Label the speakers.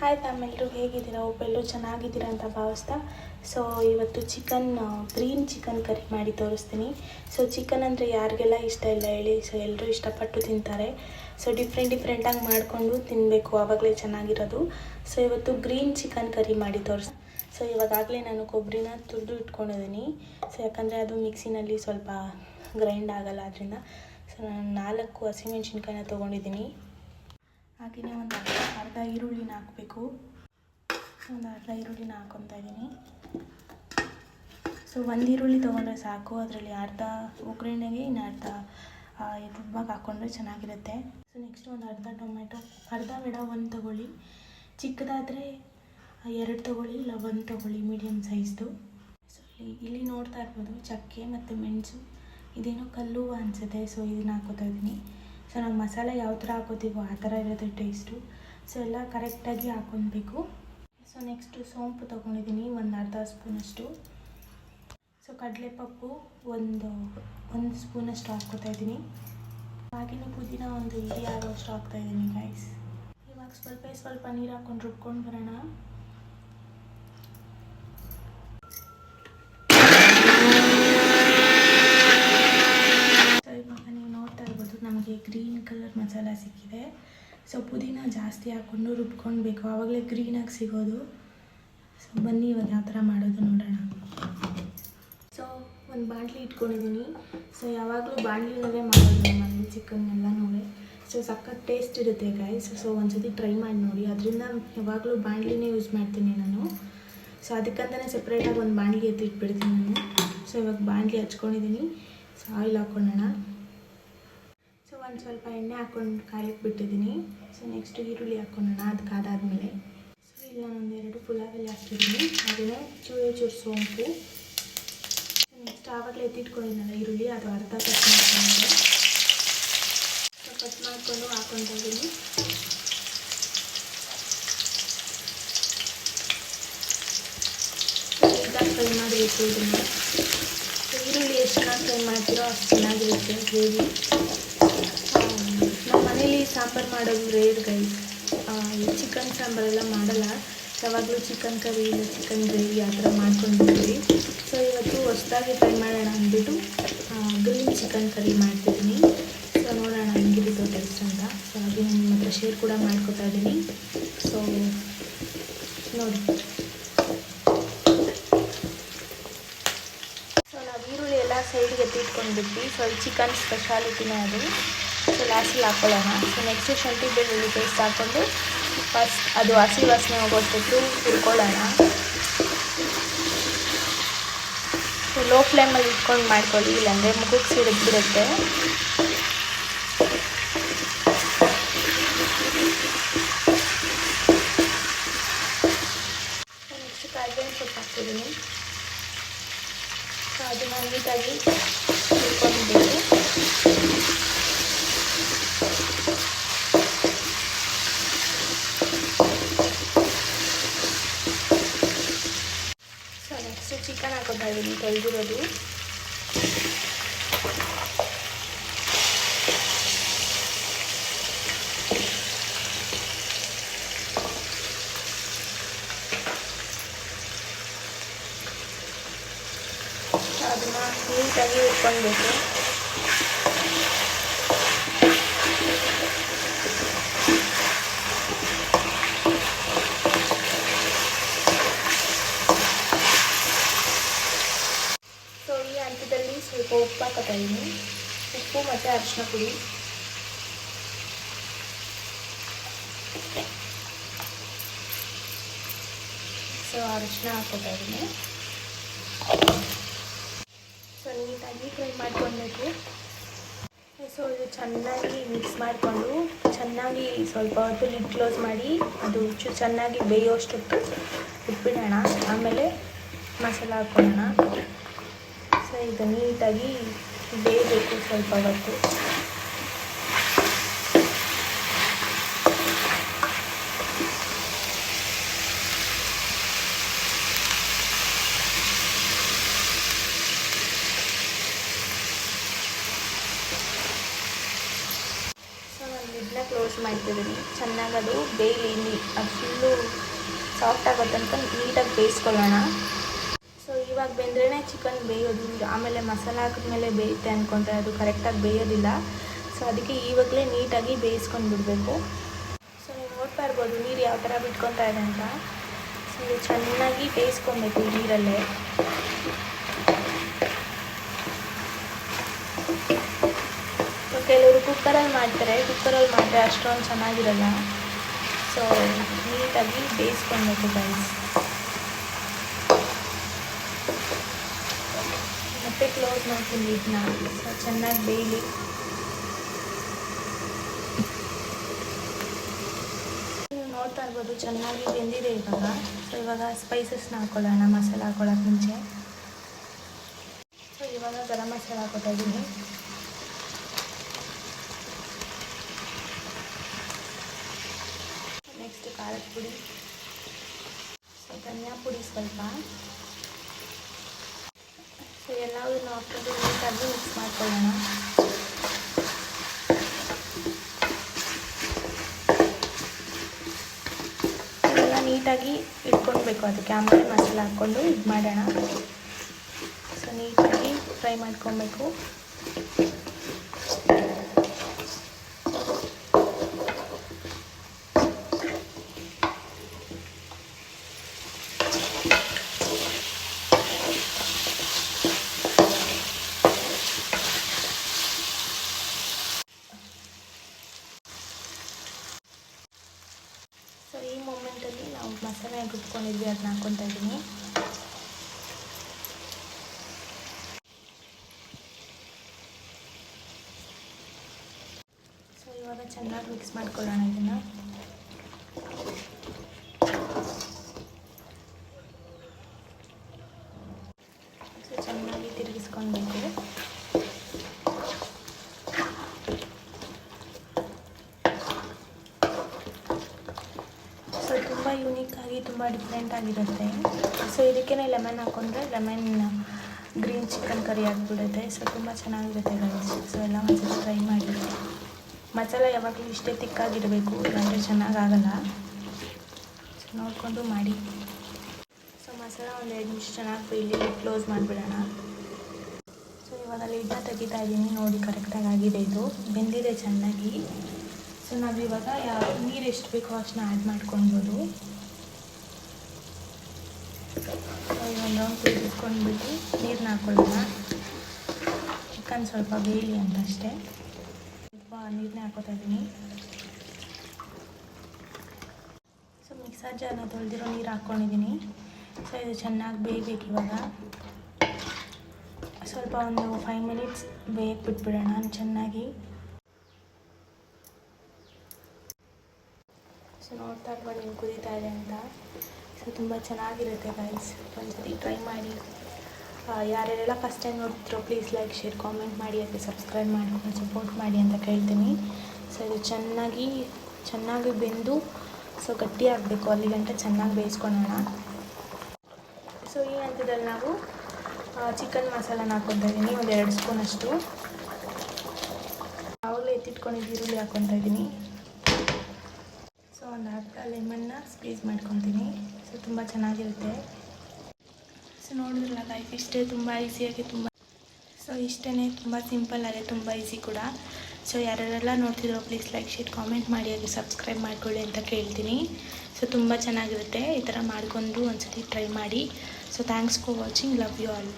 Speaker 1: Hi ಎಲ್ಲರೂ ಹೇಗಿದ್ದೀರಾ? ಒಬ್ಬೆಲ್ಲರೂ ಚೆನ್ನಾಗಿದ್ದೀರಾ ಅಂತ ಭಾವಿಸ್ತಾ. ಸೊ ಇವತ್ತು ಚಿಕನ್ ಗ್ರೀನ್ ಚಿಕನ್ ಕರಿ ಮಾಡಿ ತೋರಿಸ್ತೀನಿ. ಸೊ ಚಿಕನ್ ಅಂದರೆ ಯಾರಿಗೆಲ್ಲ ಇಷ್ಟ ಇಲ್ಲ ಹೇಳಿ ಸೊ ಎಲ್ಲರೂ ಇಷ್ಟಪಟ್ಟು ತಿಂತಾರೆ. ಸೊ ಡಿಫ್ರೆಂಟ್ ಡಿಫ್ರೆಂಟಾಗಿ ಮಾಡಿಕೊಂಡು ತಿನ್ನಬೇಕು ಆವಾಗಲೇ ಚೆನ್ನಾಗಿರೋದು. ಸೊ ಇವತ್ತು ಗ್ರೀನ್ ಚಿಕನ್ ಕರಿ ಮಾಡಿ ತೋರಿಸ್ ಸೊ ಇವಾಗಾಗಲೇ ನಾನು ಕೊಬ್ಬರಿನ ತುರಿದು ಇಟ್ಕೊಂಡಿದ್ದೀನಿ. ಸೊ ಯಾಕಂದರೆ ಅದು ಮಿಕ್ಸಿನಲ್ಲಿ ಸ್ವಲ್ಪ ಗ್ರೈಂಡ್ ಆಗಲ್ಲ ಅದರಿಂದ ಸೊ ನಾನು ನಾಲ್ಕು ಹಸಿಮೆಣ್ಸಿನ್ಕಾಯಿನ ತೊಗೊಂಡಿದ್ದೀನಿ. ಹಾಗೆಯೇ ಒಂದು ಅರ್ಧ ಅರ್ಧ ಈರುಳ್ಳಿನ ಹಾಕಬೇಕು. ಒಂದು ಅರ್ಧ ಈರುಳ್ಳಿನ ಹಾಕೊತಾ ಇದ್ದೀನಿ. ಸೊ ಒಂದು ಈರುಳ್ಳಿ ತೊಗೊಂಡ್ರೆ ಸಾಕು. ಅದರಲ್ಲಿ ಅರ್ಧ ಒಗ್ಗರಣೆಗೆ, ಇನ್ನು ಅರ್ಧ ರುಬ್ಬಾಗಿ ಹಾಕ್ಕೊಂಡ್ರೆ ಚೆನ್ನಾಗಿರುತ್ತೆ. ಸೊ ನೆಕ್ಸ್ಟ್ ಒಂದು ಅರ್ಧ ಟೊಮೆಟೊ ಅರ್ಧ ಬೇಡ ಒಂದು ತೊಗೊಳ್ಳಿ. ಚಿಕ್ಕದಾದರೆ ಎರಡು ತೊಗೊಳ್ಳಿ, ಇಲ್ಲ ಒಂದು ತೊಗೊಳ್ಳಿ ಮೀಡಿಯಮ್ ಸೈಜ್ದು. ಸೊ ಇಲ್ಲಿ ಇಲ್ಲಿ ನೋಡ್ತಾ ಇರ್ಬೋದು, ಚಕ್ಕೆ ಮತ್ತು ಮೆಣಸು. ಇದೇನೋ ಕಲ್ಲು ಅನಿಸುತ್ತೆ. ಸೊ ಇದನ್ನ ಹಾಕೋತಾ ಇದ್ದೀನಿ. ಸೊ ನಾವು ಮಸಾಲೆ ಯಾವ ಥರ ಹಾಕೋತೀವೋ ಆ ಥರ ಇರುತ್ತೆ ಟೇಸ್ಟು ಸೊ ಎಲ್ಲ ಕರೆಕ್ಟಾಗಿ ಹಾಕೊಳ್ಬೇಕು ಸೊ ನೆಕ್ಸ್ಟು ಸೋಂಪು ತೊಗೊಂಡಿದ್ದೀನಿ ಒಂದು ಅರ್ಧ ಸ್ಪೂನಷ್ಟು. ಸೊ ಕಡಲೆಪಪ್ಪು ಒಂದು ಒಂದು ಸ್ಪೂನಷ್ಟು ಹಾಕ್ಕೊತಾ ಇದ್ದೀನಿ ಹಾಗೆಯೇ ಪುದೀನ ಒಂದು ಇಡಿ ಆಗೋಷ್ಟು ಹಾಕ್ತಾ ಇದ್ದೀನಿ ಗೈಸ್ ಇವಾಗ ಸ್ವಲ್ಪ ಸ್ವಲ್ಪ ನೀರು ಹಾಕ್ಕೊಂಡು ರುಬ್ಕೊಂಡು ಬರೋಣ ಸೊ ಇವಾಗ ನೀವು ನೋಡ್ತಾ ಇರ್ಬೋದು ನಮಗೆ ಗ್ರೀನ್ ಕಲರ್ ಮಸಾಲ ಸಿಕ್ಕಿದೆ. ಸೊ ಪುದೀನ ಜಾಸ್ತಿ ಹಾಕ್ಕೊಂಡು ರುಬ್ಕೊಳ್ಬೇಕು. ಆವಾಗಲೇ ಗ್ರೀನಾಗಿ ಸಿಗೋದು. ಸೊ ಬನ್ನಿ ಇವಾಗ ಯಾವ ಥರ ಮಾಡೋದು ನೋಡೋಣ. ಸೊ ಒಂದು ಬಾಣಲಿ ಇಟ್ಕೊಂಡಿದ್ದೀನಿ ಸೊ ಯಾವಾಗಲೂ ಬಾಣಲಿನಲ್ಲೇ ಮಾಡೋದು ಎಲ್ಲ ನೋಡಿ. ಸೊ ಸಖತ್ ಟೇಸ್ಟ್ ಇರುತ್ತೆ ಗೈಸ್ ಸೊ ಒಂದ್ಸತಿ ಟ್ರೈ ಮಾಡಿ ನೋಡಿ. ಅದರಿಂದ ಯಾವಾಗಲೂ ಬಾಂಡ್ಲಿನೇ ಯೂಸ್ ಮಾಡ್ತೀನಿ ನಾನು. ಸೊ ಅದಕ್ಕಂತಲೇ ಸಪ್ರೇಟಾಗಿ ಒಂದು ಬಾಣಲಿ ಎತ್ತಿಟ್ಬಿಡ್ತೀನಿ ನಾನು. ಸೊ ಇವಾಗ ಬಾಣಲಿ ಹಚ್ಕೊಂಡಿದ್ದೀನಿ ಸೊ ಆಯಿಲ್ ಹಾಕ್ಕೊಳ್ಳೋಣ. ಒಂದು ಸ್ವಲ್ಪ ಎಣ್ಣೆ ಹಾಕ್ಕೊಂಡು ಕಾಯಕ್ಕೆ ಬಿಟ್ಟಿದ್ದೀನಿ. ಸೊ ನೆಕ್ಸ್ಟ್ ಈರುಳ್ಳಿ ಹಾಕ್ಕೊಳ್ಳೋಣ ಅದು ಕಾದಾದ್ಮೇಲೆ ಸೊ ಇಲ್ಲಿ ನಾನು ಎರಡು ಪುಲಾವೆಲ್ಲ ಹಾಕಿದ್ದೀನಿ. ಅದನ್ನು ಚೂರು ಚೂರು ಸೋಂಪು. ನೆಕ್ಸ್ಟ್ ಆವಾಗಲೇ ಎತ್ತಿಟ್ಕೊಂಡಿದ್ದಲ್ಲ ಈರುಳ್ಳಿ, ಅದು ಅರ್ಧ ಕಟ್ ಮಾಡ್ಕೊಂಡು ಸೊ ಕಟ್ ಮಾಡಿಕೊಂಡು ಹಾಕ್ಕೊತಾ ಇದ್ದೀನಿ ಫ್ರೈ ಮಾಡಬೇಕು ಇದನ್ನು. ಈರುಳ್ಳಿ ಎಷ್ಟು ಚೆನ್ನಾಗಿ ಫ್ರೈ ಮಾಡ್ತೀರೋ ಅಷ್ಟು ಚೆನ್ನಾಗಿರುತ್ತೆ ಗ್ರೇವಿ ನಮ್ಮ ಮನೇಲಿ ಸಾಂಬಾರು ಮಾಡೋದು ರೇರ್ ಗೈಸ್ ಈ ಚಿಕನ್ ಸಾಂಬಾರೆಲ್ಲ ಮಾಡಲ್ಲ. ಯಾವಾಗಲೂ ಚಿಕನ್ ಕರಿ ಇಲ್ಲ, ಚಿಕನ್ ಗ್ರೇವಿ ಆ ಥರ ಮಾಡ್ಕೊಂಡಿರ್ತೀವಿ. ಸೊ ಇವತ್ತು ಹೊಸ್ದಾಗಿ ಟ್ರೈ ಮಾಡೋಣ ಅಂದ್ಬಿಟ್ಟು ಗ್ರೀನ್ ಚಿಕನ್ ಕರಿ ಮಾಡ್ತಿದ್ದೀನಿ. ಸೊ ನೋಡೋಣ ಹೆಂಗಿರುತ್ತೆ ಟೇಸ್ಟ್ ಅಂತ. ಸೊ ಹಾಗೆ ನಿಮ್ಮ ಹತ್ರ ಶೇರ್ ಕೂಡ ಮಾಡ್ಕೊತಾ ಇದ್ದೀನಿ. ಸೊ ನೋಡಿ. ಸೊ ನಾವು ಈರುಳ್ಳಿ ಎಲ್ಲ ಸೈಡ್ಗೆ ಎತ್ತಿಟ್ಕೊಂಡ್ಬಿಟ್ವಿ ಸೊ ಚಿಕನ್ ಸ್ಪೆಷಾಲಿಟಿನೇ ಅದು. ಸೊ ಲಾಸ್ಟಲ್ಲಿ ಹಾಕ್ಕೊಳ್ಳೋಣ ಸೊ ನೆಕ್ಸ್ಟ್ ಶುಂಠಿ ಬೆಳ್ಳುಳ್ಳಿ ಪೇಸ್ಟ್ ಹಾಕ್ಕೊಂಡು ಫಸ್ಟ್ ಅದು ಹಸಿ ವಾಸನೆ ಹೋಗೋಷ್ಟು ಹುರ್ಕೊಳ್ಳೋಣ. ಸೊ ಲೋ ಫ್ಲೇಮಲ್ಲಿ ಇಟ್ಕೊಂಡು ಮಾಡ್ಕೊಳ್ಳಿ, ಇಲ್ಲಾಂದರೆ ಮುಖಕ್ಕೆ ಸಿಡಿದ್ಬಿಡುತ್ತೆ ನೆಕ್ಸ್ಟ್ ಕಾಯಿಬೇವಿನ ಸೊಪ್ಪು ಸೊ ಅದನ್ನು ನೀಟಾಗಿ ಹುರ್ಕೊಂಡ್ಬೇಕು ಸೊ ನೆಕ್ಸ್ಟ್ ಚಿಕನ್ ಹಾಕೋತಾ ಇದ್ದೀನಿ ತೊಳೆದಿರೋದು ಅದನ್ನು ನೀಟಾಗಿ ಹುರ್ಕೊಳ್ಬೇಕು ಸೊ ಈ ಹಂತದಲ್ಲಿ ಸ್ವಲ್ಪ ಉಪ್ಪು ಇದ್ದೀನಿ ಉಪ್ಪು ಮತ್ತು ಅರಿಶಿನ ಪುಡಿ ಸೊ ಅರಿಶಿನ ಹಾಕೋತಾ ಇದ್ದೀನಿ ಸೊ ನೀಟಾಗಿ ಫ್ರೈ ಮಾಡ್ಕೊಳ್ಬೇಕು ಸೊ ಇದು ಚೆನ್ನಾಗಿ ಮಿಕ್ಸ್ ಮಾಡಿಕೊಂಡು ಚೆನ್ನಾಗಿ ಸ್ವಲ್ಪ ಹೊತ್ತು ಲಿಡ್ ಕ್ಲೋಸ್ ಮಾಡಿ ಅದು ಚೆನ್ನಾಗಿ ಬೇಯೋಷ್ಟೊತ್ತು ಉಪ್ಪಿಡೋಣ ಆಮೇಲೆ ಮಸಾಲ ಹಾಕ್ಕೊಳ್ಳೋಣ ಸೊ ಇದು ನೀಟಾಗಿ ಬೇಯಬೇಕು ಸ್ವಲ್ಪ ಹೊತ್ತು. ಸೊ ನಾನು ಲಿಡ್ನ ಕ್ಲೋಸ್ ಮಾಡ್ತಿದ್ದೀನಿ. ಚೆನ್ನಾಗಿ ಅದು ಬೇಯಲಿ ಇಲ್ಲಿ ಅದು ಫುಲ್ಲು ಸಾಫ್ಟ್ ಆಗೋ ತನಕ ನೀಟಾಗಿ ಬೇಯಿಸ್ಕೊಳ್ಳೋಣ. ಇವಾಗ ಬೆಂದ್ರೇ ಚಿಕನ್ ಬೇಯೋದು. ಆಮೇಲೆ ಮಸಾಲ ಹಾಕಿದ್ಮೇಲೆ ಬೇಯುತ್ತೆ ಅಂದ್ಕೊಂಡ್ರೆ ಅದು ಕರೆಕ್ಟಾಗಿ ಬೇಯೋದಿಲ್ಲ. ಸೊ ಅದಕ್ಕೆ ಇವಾಗಲೇ ನೀಟಾಗಿ ಬೇಯಿಸ್ಕೊಂಡು ಬಿಡಬೇಕು. ಸೊ ನೀವು ನೋಡ್ತಾ ಇರ್ಬೋದು ನೀರು ಯಾವ ಥರ ಬಿಟ್ಕೊತಾ ಇದೆ ಅಂತ. ಸೊ ಇದು ಚೆನ್ನಾಗಿ ಬೇಯಿಸ್ಕೊಬೇಕು ನೀರಲ್ಲೇ. ಕೆಲವರು ಕುಕ್ಕರಲ್ಲಿ ಮಾಡ್ತಾರೆ. ಕುಕ್ಕರಲ್ಲಿ ಮಾಡಿದ್ರೆ ಅಷ್ಟೊಂದು ಚೆನ್ನಾಗಿರಲ್ಲ. ಸೊ ನೀಟಾಗಿ ಬೇಯಿಸ್ಕೊಳ್ಬೇಕು ಗೈಸ್ ಮತ್ತೆ ಕ್ಲೋಸ್ ಮಾಡ್ತೀನಿ ಇದನ್ನ ಸೊ ಚೆನ್ನಾಗಿ ಬೇಯಲಿ ನೀವು ನೋಡ್ತಾ ಇರ್ಬೋದು ಚೆನ್ನಾಗಿ ಬೆಂದಿದೆ ಇವಾಗ ಸೊ ಇವಾಗ ಸ್ಪೈಸಸ್ನ ಹಾಕೊಳ್ಳೋಣ ಮಸಾಲ ಹಾಕೊಳ್ಳೋಕೆ ಮುಂಚೆ ಸೊ ಇವಾಗ ಗರಂ ಮಸಾಲ ಹಾಕೋತಾ ಇದ್ದೀನಿ ನೆಕ್ಸ್ಟ್ ಖಾರದ ಪುಡಿ ಸೊ ಧನಿಯಾ ಪುಡಿ ಸ್ವಲ್ಪ ಸೊ ನಾವು ಹಾಕೊಂಡು ನೀಟಾಗಿ ಮಿಕ್ಸ್ ಮಾಡ್ಕೊಳ್ಳೋಣ. ಇದೆಲ್ಲ ನೀಟಾಗಿ ಇಟ್ಕೊಳ್ಬೇಕು ಅದಕ್ಕೆ ಆಮೇಲೆ ಮಸಾಲೆ ಹಾಕ್ಕೊಂಡು ಇದು ಮಾಡೋಣ ಸೊ ನೀಟಾಗಿ ಫ್ರೈ ಮಾಡ್ಕೊಬೇಕು ಸೊ ಈ ಮೂಮೆಂಟಲ್ಲಿ ನಾವು ಮಸಾಲೆ ರುಬ್ಕೊಂಡಿದ್ವಿ ಅದನ್ನ ಹಾಕ್ಕೊತಾ ಇದ್ದೀನಿ ಸೊ ಇವಾಗ ಚೆನ್ನಾಗಿ ಮಿಕ್ಸ್ ಮಾಡ್ಕೊಳ್ಳೋಣ ಇದನ್ನು. ಸೊ ಚೆನ್ನಾಗಿ ತಿರುಗಿಸ್ಕೊಳ್ಬೇಕು ಸೊ ತುಂಬ ಯೂನಿಕ್ಕಾಗಿ ತುಂಬ ಡಿಫ್ರೆಂಟ್ ಆಗಿರುತ್ತೆ. ಸೊ ಇದಕ್ಕೇ ಲೆಮನ್ ಹಾಕೊಂಡ್ರೆ ಲೆಮನ್ ಗ್ರೀನ್ ಚಿಕನ್ ಕರಿ ಆಗಿಬಿಡುತ್ತೆ. ಸೊ ತುಂಬ ಚೆನ್ನಾಗಿರುತ್ತೆ ಗಣೇಶ್ ಸೊ ಎಲ್ಲ ಮಸಾಲ ಯಾವಾಗಲೂ ಇಷ್ಟೇ ತಿಕ್ಕಾಗಿರಬೇಕು, ಇಲ್ಲಾಂದರೆ ಚೆನ್ನಾಗಾಗಲ್ಲ. ಸೊ ನೋಡಿಕೊಂಡು ಮಾಡಿ. ಸೊ ಮಸಾಲ ಒಂದು ಎರಡು ನಿಮಿಷ ಚೆನ್ನಾಗಿ ಇಲ್ಲಿ ಕ್ಲೋಸ್ ಮಾಡಿಬಿಡೋಣ. ಸೊ ಇವಾಗ ಲಿಡ್ನ ತೆಗಿತಾ ಇದ್ದೀನಿ. ನೋಡಿ ಕರೆಕ್ಟಾಗಿ ಆಗಿದೆ ಇದು. ಬೆಂದಿದೆ ಚೆನ್ನಾಗಿ. ಸೊ ನಾವು ಇವಾಗ ಯಾವ ನೀರು ಎಷ್ಟು ಬೇಕೋ ಅಷ್ಟನ್ನ ಆ್ಯಡ್ ಮಾಡ್ಕೊಳ್ಬೋದು ಒಂದು ರೌಂಡ್ ಕುದಿಸ್ಕೊಂಡ್ಬಿಟ್ಟು ನೀರನ್ನ ಹಾಕೊಳ್ಳೋಣ. ಚಿಕನ್ ಸ್ವಲ್ಪ ಬೇಯಲಿ ಅಂತ ಅಷ್ಟೇ. ನೀರನ್ನೇ ಹಾಕೋತಾ ಇದ್ದೀನಿ. ಸೊ ಮಿಕ್ಸರ್ ಜಾರ್ನ ತೊಳೆದಿರೋ ನೀರು ಹಾಕ್ಕೊಂಡಿದ್ದೀನಿ ಸೊ ಇದು ಚೆನ್ನಾಗಿ ಬೇಯಬೇಕು ಇವಾಗ. ಸ್ವಲ್ಪ ಒಂದು ಫೈವ್ ಮಿನಿಟ್ಸ್ ಬೇಯಕ್ಕೆ ಬಿಟ್ಬಿಡೋಣ ಚೆನ್ನಾಗಿ. ಸೊ ನೋಡ್ತಾ ಇರ್ಬೋದು, ನೀವು ಕುದೀತಾ ಇದೆ ಅಂತ. ಸೊ ತುಂಬ ಚೆನ್ನಾಗಿರುತ್ತೆ ಗೈಸ್ ಒಂದ್ಸತಿ ಟ್ರೈ ಮಾಡಿ. ಯಾರ್ಯಾರೆಲ್ಲ ಫಸ್ಟ್ ಟೈಮ್ ನೋಡ್ತಿರೋ ಪ್ಲೀಸ್ ಲೈಕ್ ಶೇರ್ ಕಾಮೆಂಟ್ ಮಾಡಿ ಅದಕ್ಕೆ ಸಬ್ಸ್ಕ್ರೈಬ್ ಮಾಡ್ಕೊಂಡು ಸಪೋರ್ಟ್ ಮಾಡಿ ಅಂತ ಕೇಳ್ತೀನಿ. ಸೊ ಇದು ಚೆನ್ನಾಗಿ ಚೆನ್ನಾಗಿ ಬೆಂದು ಸೊ ಗಟ್ಟಿ ಆಗಬೇಕು. ಅಲ್ಲಿ ಗಂಟ ಚೆನ್ನಾಗಿ ಬೇಯಿಸ್ಕೊಳ್ಳೋಣ ಸೊ ಈ ಹಂತದಲ್ಲಿ ನಾವು ಚಿಕನ್ ಮಸಾಲಾನ ಹಾಕ್ಕೊತಾ ಇದ್ದೀನಿ ಒಂದು ಎರಡು ಸ್ಪೂನ್ ಅಷ್ಟು. ಆವಾಗಲೇ ಎತ್ತಿಟ್ಕೊಂಡಿದ್ದು ಈರುಳ್ಳಿ ಹಾಕ್ಕೊತಾ ಇದ್ದೀನಿ ಸೊ ಒಂದು ಅರ್ಧ ಲೆಮನ್ನ ಸ್ಕ್ವೀಸ್ ಮಾಡ್ಕೊತೀನಿ. ಸೊ ತುಂಬ ಚೆನ್ನಾಗಿರುತ್ತೆ. ಸೊ ನೋಡಿದ್ರಲ್ಲ ಲೈಫ್ ಇಷ್ಟೇ ತುಂಬ ಈಸಿಯಾಗಿ ತುಂಬ ಸೊ ಇಷ್ಟೇ ತುಂಬ ಆಗಿದೆ ತುಂಬ ಈಸಿ ಕೂಡ. ಸೊ ಯಾರ್ಯಾರೆಲ್ಲ ನೋಡ್ತಿದ್ರು ಪ್ಲೀಸ್ ಲೈಕ್ ಶೇರ್ ಕಾಮೆಂಟ್ ಮಾಡಿ ಅದು ಸಬ್ಸ್ಕ್ರೈಬ್ ಮಾಡ್ಕೊಳ್ಳಿ ಅಂತ ಕೇಳ್ತೀನಿ. ಸೊ ತುಂಬ ಚೆನ್ನಾಗಿರುತ್ತೆ. ಈ ಥರ ಮಾಡಿಕೊಂಡು ಒಂದ್ಸತಿ ಟ್ರೈ ಮಾಡಿ. So thanks for watching love you all